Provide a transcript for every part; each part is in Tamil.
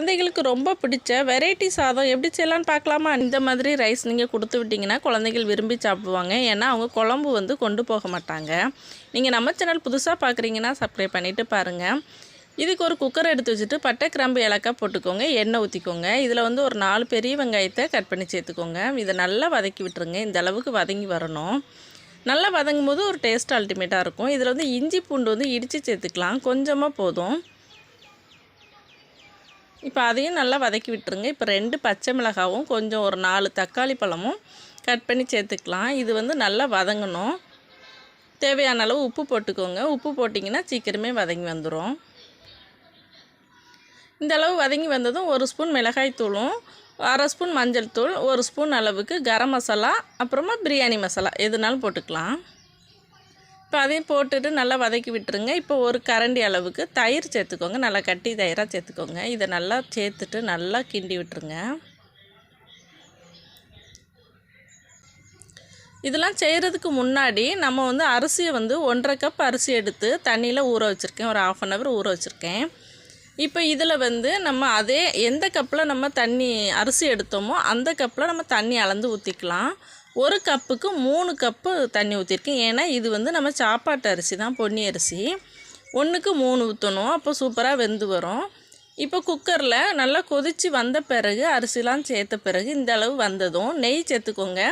குழந்தைகளுக்கு ரொம்ப பிடிச்ச வெரைட்டி சாதம் எப்படி செய்யலான்னு பார்க்கலாமா? இந்த மாதிரி ரைஸ் நீங்கள் கொடுத்து விட்டிங்கன்னா குழந்தைகள் விரும்பி சாப்பிடுவாங்க. ஏன்னா அவங்க குழம்பு வந்து கொண்டு போக மாட்டாங்க. நீங்கள் நம்ம சேனல் புதுசாக பார்க்குறீங்கன்னா சப்ஸ்கிரைப் பண்ணிவிட்டு பாருங்கள் இதுக்கு ஒரு குக்கர் எடுத்து வச்சுட்டு பட்டை கிராம்பு ஏலக்காய் போட்டுக்கோங்க. எண்ணெய் ஊற்றிக்கோங்க இதில் வந்து ஒரு நாலு பெரிய வெங்காயத்தை கட் பண்ணி சேர்த்துக்கோங்க. இதை நல்லா வதக்கி விட்டுருங்க. இந்த அளவுக்கு வதங்கி வரணும். நல்லா வதங்கும் போது ஒரு டேஸ்ட் அல்டிமேட்டாக இருக்கும். இதில் வந்து இஞ்சி பூண்டு வந்து இடித்து சேர்த்துக்கலாம். கொஞ்சமாக போதும். இப்போ அதையும் நல்லா வதக்கி விட்டுருங்க. இப்போ ரெண்டு பச்சை மிளகாவும் கொஞ்சம் ஒரு நாலு தக்காளி பழமும் கட் பண்ணி சேர்த்துக்கலாம். இது வந்து நல்லா வதங்கணும். தேவையான அளவு உப்பு போட்டுக்கோங்க. உப்பு போட்டிங்கன்னா சீக்கிரமே வதங்கி வந்துடும் இந்த அளவு வதங்கி வந்ததும் ஒரு ஸ்பூன் மிளகாய் தூளும் அரை ஸ்பூன் மஞ்சள் தூள் ஒரு ஸ்பூன் அளவுக்கு கரம் மசாலா அப்புறமா பிரியாணி மசாலா. எதுனாலும் போட்டுக்கலாம். இப்போ அதையும் போட்டுட்டு நல்லா வதக்கி விட்டுருங்க. இப்போ ஒரு கரண்டி அளவுக்கு தயிர் சேர்த்துக்கோங்க. நல்லா கட்டி தயிராக சேர்த்துக்கோங்க. இதை நல்லா சேர்த்துட்டு நல்லா கிண்டி விட்டுருங்க. இதெல்லாம் செய்கிறதுக்கு முன்னாடி நம்ம வந்து அரிசியை வந்து ஒன்றரை கப் அரிசி எடுத்து தண்ணியில் ஊற வச்சுருக்கேன். ஒரு ஆஃப் அன் ஹவர் ஊற வச்சுருக்கேன். இப்போ இதில் வந்து நம்ம அதே எந்த கப்பில் நம்ம தண்ணி அரிசி எடுத்தோமோ அந்த கப்பில் நம்ம தண்ணி அளந்து ஊற்றிக்கலாம் ஒரு கப்புக்கு மூணு கப்பு தண்ணி ஊற்றிருக்கேன் ஏன்னா இது வந்து நம்ம சாப்பாட்டு அரிசி தான் பொன்னி அரிசி. ஒன்றுக்கு மூணு ஊற்றணும் அப்போ சூப்பராக வெந்து வரும். இப்போ குக்கரில் நல்லா கொதித்து வந்த பிறகு அரிசிலாம் சேர்த்த பிறகு இந்த அளவு வந்ததும் நெய் சேர்த்துக்கோங்க.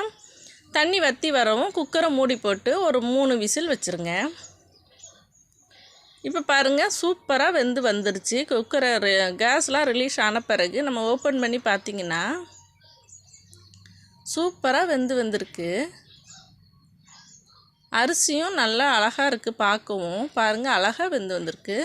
தண்ணி வற்றி வரவும் குக்கரை மூடி போட்டு ஒரு மூணு விசில் வச்சுருங்க. இப்போ பாருங்கள் சூப்பராக வெந்து வந்துருச்சு. குக்கரை கேஸ்லாம் ரிலீஸ் ஆன பிறகு நம்ம ஓப்பன் பண்ணி பார்த்திங்கன்னா சூப்பராக வெந்து வந்திருக்கு. அரிசியும் நல்லா அழகாக இருக்குது பார்க்கவும் பாருங்கள் அழகாக வெந்து வந்திருக்கு.